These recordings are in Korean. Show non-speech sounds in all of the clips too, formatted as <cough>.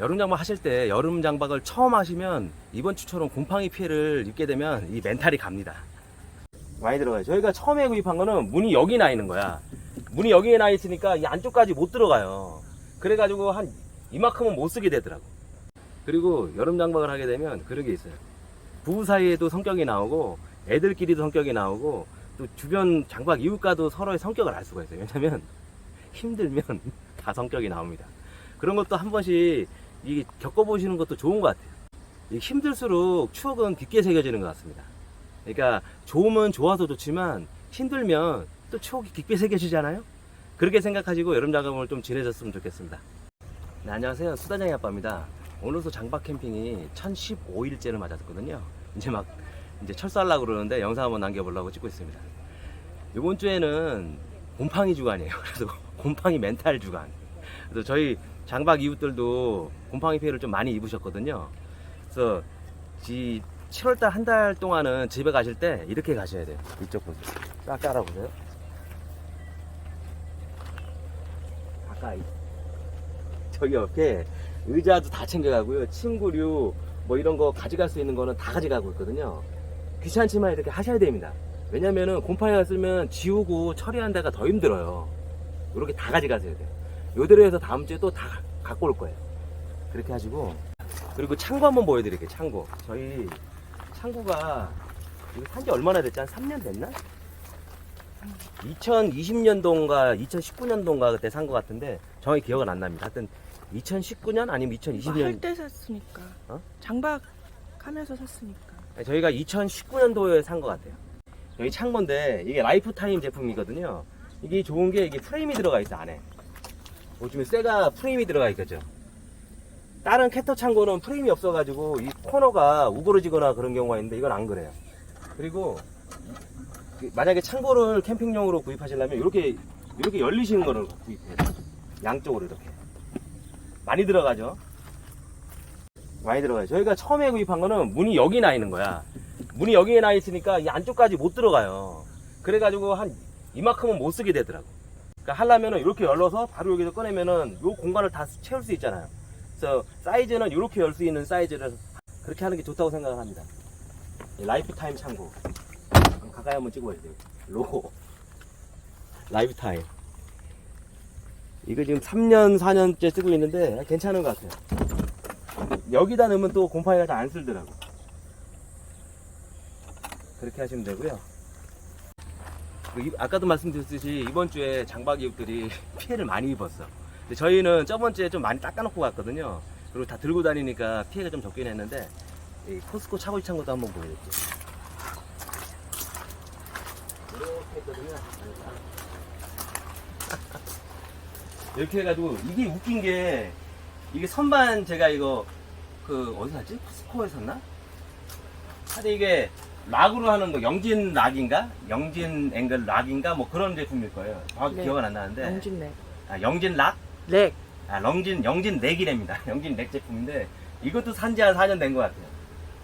여름 장박 하실 때 여름 장박을 처음 하시면 이번 주처럼 곰팡이 피해를 입게 되면 이 멘탈이 갑니다. 많이 들어가요. 저희가 처음에 구입한 거는 문이 여기 나 있는 거야. 문이 여기에 나 있으니까 이 안쪽까지 못 들어가요. 그래가지고 한 이만큼은 못 쓰게 되더라고. 그리고 여름 장박을 하게 되면 그런 게 있어요. 부부 사이에도 성격이 나오고 애들끼리도 성격이 나오고 또 주변 장박 이웃과도 서로의 성격을 알 수가 있어요. 왜냐면 <laughs> 힘들면 <laughs> 다 성격이 나옵니다. 그런 것도 한 번씩 이 겪어보시는 것도 좋은 것 같아요. 이 힘들수록 추억은 깊게 새겨지는 것 같습니다. 그러니까 좋으면 좋아서 좋지만 힘들면 또 추억이 깊게 새겨지잖아요. 그렇게 생각하시고 여름 장박을 좀 지내셨으면 좋겠습니다. 네, 안녕하세요. 수다장의 아빠입니다. 오늘도 장박 캠핑이 1015일째를 맞았거든요. 이제 막 이제 철수하려고 그러는데 영상 한번 남겨보려고 찍고 있습니다. 이번 주에는 곰팡이 주간이에요. <laughs> 그래서 곰팡이 멘탈 주간. 그래서 저희 장박 이웃들도 곰팡이 피해를 좀 많이 입으셨거든요. 그래서 이 7월달 한 달 동안은 집에 가실 때 이렇게 가셔야 돼요. 이쪽 보세요. 딱 깔아보세요. 가까이. 저기 옆에 의자도 다 챙겨가고요. 침구류 뭐 이런 거 가져갈 수 있는 거는 다 가져가고 있거든요. 귀찮지만 이렇게 하셔야 됩니다. 왜냐면은 곰팡이가 쓰면 지우고 처리하는 데가 더 힘들어요. 이렇게 다 가져가셔야 돼요. 요대로 해서 다음 주에 또 다 갖고 올 거예요. 그렇게 하시고 그리고 창고 한번 보여드릴게요. 창고. 저희 창고가 이거 산지 얼마나 됐지? 한 3년 됐나? 2020년도인가 2019년도인가 그때 산 것 같은데 정확히 기억은 안 납니다. 하여튼 2019년 아니면 2020년 할때 샀으니까. 어? 장박하면서 샀으니까. 저희가 2019년도에 산 것 같아요. 여기 창고인데 이게 라이프타임 제품이거든요. 이게 좋은 게 이게 프레임이 들어가 있어 안에. 요즘에 새가 프레임이 들어가 있겠죠. 다른 캐터 창고는 프레임이 없어가지고 이 코너가 우그러지거나 그런 경우가 있는데 이건 안 그래요. 그리고 이- 만약에 창고를 캠핑용으로 구입하시려면 이렇게 이렇게 열리시는 거를 구입해야 돼요. 양쪽으로 이렇게. 많이 들어가죠. 많이 들어가요. 저희가 처음에 구입한 거는 문이 여기 나 있는 거야. 문이 여기에 나 있으니까 이 안쪽까지 못 들어가요. 그래가지고 한 이만큼은 못 쓰게 되더라고. 그러니까 하려면은 이렇게 열어서 바로 여기서 꺼내면은 요 공간을 다 채울 수 있잖아요. 그래서 사이즈는 이렇게 열 수 있는 사이즈를 그렇게 하는 게 좋다고 생각을 합니다. 이 라이프타임 창고. 가까이 한번 찍어야 돼요. 로고. 라이프타임. 이거 지금 3년, 4년째 쓰고 있는데 괜찮은 것 같아요. 여기다 넣으면 또 곰팡이가 잘 안 쓸더라고. 그렇게 하시면 되고요. 이- 아까도 말씀드렸듯이 이번 주에 장박 이웃들이 <laughs> 피해를 많이 입었어. 근데 저희는 저번 주에 좀 많이 닦아놓고 갔거든요. 그리고 다 들고 다니니까 피해가 좀 적긴 했는데 이 코스코 차고지 창고도 한번 보여드릴게요. 이렇게 했거든요. <laughs> 이렇게 해가지고 이게 웃긴 게 이게 선반 제가 이거 그 어디서 샀지? 코스코에서 샀나? 하여튼 이게 락으로 하는 거 영진 락인가? 영진 앵글 락인가? 뭐 그런 제품일 거예요. 정확히 네. 기억은 안 나는데 영진 렉. 아, 영진 락? 렉. 아, 영진 영진 넥이랍니다. <laughs> 영진 넥 제품인데 이것도 산지 한 4년 된 것 같아요.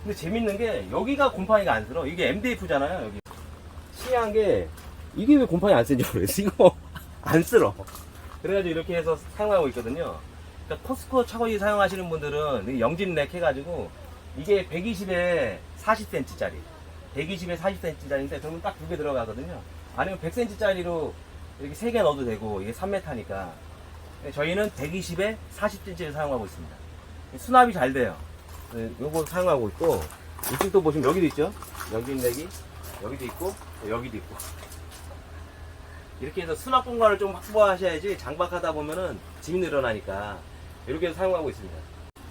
근데 재밌는 게 여기가 곰팡이가 안 들어. 이게 MDF잖아요. 여기 신기한 게 이게 왜 곰팡이 안 쓰는지 모르겠어. <laughs> 이거 안 쓸어. 그래가지고 이렇게 해서 사용하고 있거든요. 그러니까 코스코 차고지 사용하시는 분들은 이 영진 넥 해가지고 이게 120에 40cm짜리 120에 40cm짜리인데 저는 딱 두 개 들어가거든요. 아니면 100cm짜리로 이렇게 세 개 넣어도 되고 이게 3m니까 저희는 120에 40cm를 사용하고 있습니다. 수납이 잘 돼요. 네, 요거 사용하고 있고 이쪽도 보시면 여기도 있죠. 여기 넥이 여기도 있고 여기도 있고 이렇게 해서 수납 공간을 좀 확보하셔야지 장박하다 보면은 짐이 늘어나니까 이렇게 해서 사용하고 있습니다.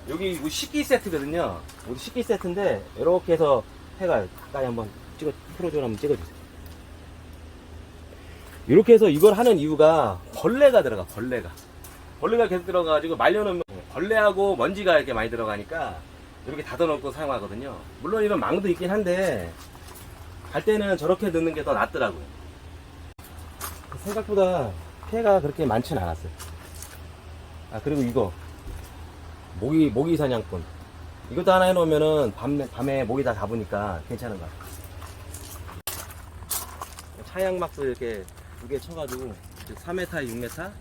여기 식기 세트거든요. 우리 식기 세트인데 이렇게 해서 해가 가까이 한번 찍어 프로존 한번 찍어주세요. 이렇게 해서 이걸 하는 이유가 벌레가 들어가 벌레가 벌레가 계속 들어가가지고 말려놓으면 벌레하고 먼지가 이렇게 많이 들어가니까 이렇게 닫아놓고 사용하거든요. 물론 이런 망도 있긴 한데 갈 때는 저렇게 넣는 게 더 낫더라고요. 생각보다 피해가 그렇게 많지는 않았어요. 아 그리고 이거 모기 모기 사냥꾼 이것도 하나 해놓으면은 밤에 밤에 모기 다 잡으니까 괜찮은 것 같아요. 차양막도 이렇게 두 개 쳐가지고 3m에 6m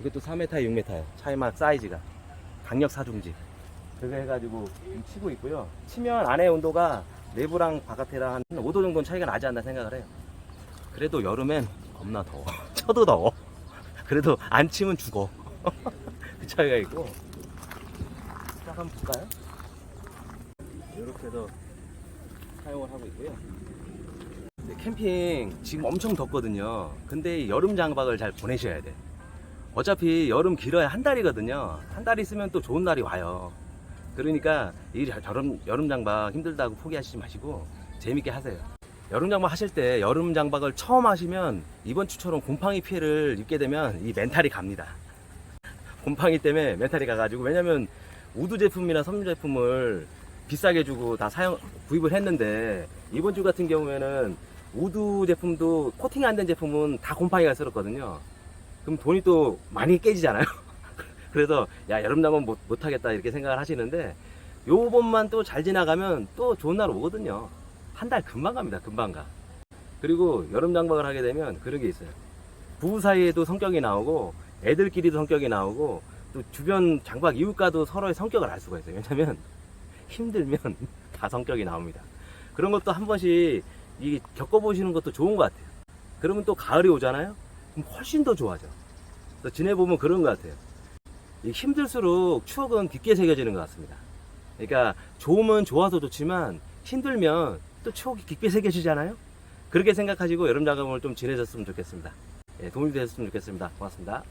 이것도 4m에 6m예요. 차양막 사이즈가 강력 사중지. 그거 해가지고 치고 있고요. 치면 안에 온도가 내부랑 바깥이랑 한 5도 정도는 차이가 나지 않나 생각을 해요. 그래도 여름엔 겁나 더워. <laughs> 쳐도 더워. 그래도 안 치면 죽어. <laughs> 그 차이가 있고. 자, 한번 볼까요? 이렇게 해서 사용을 하고 있고요. 네, 캠핑 지금 엄청 덥거든요. 근데 여름 장박을 잘 보내셔야 돼. 어차피 여름 길어야 한 달이거든요. 한 달 있으면 또 좋은 날이 와요. 그러니까 이 여름, 여름 장박 힘들다고 포기하시지 마시고 재밌게 하세요. 여름 장박 하실 때 여름 장박을 처음 하시면 이번 주처럼 곰팡이 피해를 입게 되면 이 멘탈이 갑니다. 곰팡이 때문에 멘탈이 가가지고 왜냐면 우드 제품이나 섬유 제품을 비싸게 주고 다 사용 구입을 했는데 이번 주 같은 경우에는 우드 제품도 코팅 안 된 제품은 다 곰팡이가 쓸었거든요. 그럼 돈이 또 많이 깨지잖아요. <laughs> 그래서 야 여름 장은 못, 못 하겠다 이렇게 생각을 하시는데 요번만 또 잘 지나가면 또 좋은 날 오거든요. 한 달 금방 갑니다. 금방 가. 그리고 여름 장박을 하게 되면 그런 게 있어요. 부부 사이에도 성격이 나오고 애들끼리도 성격이 나오고 또 주변 장박 이웃과도 서로의 성격을 알 수가 있어요. 왜냐면 <laughs> 힘들면 <laughs> 다 성격이 나옵니다. 그런 것도 한 번씩 이 겪어보시는 것도 좋은 것 같아요. 그러면 또 가을이 오잖아요? 그럼 훨씬 더 좋아져. 그래서 지내보면 그런 것 같아요. 이 힘들수록 추억은 깊게 새겨지는 것 같습니다. 그러니까 좋으면 좋아서 좋지만 힘들면 또 추억이 깊게 새겨지잖아요? 그렇게 생각하시고 여름 작업을 좀 지내셨으면 좋겠습니다. 예, 도움이 되셨으면 좋겠습니다. 고맙습니다.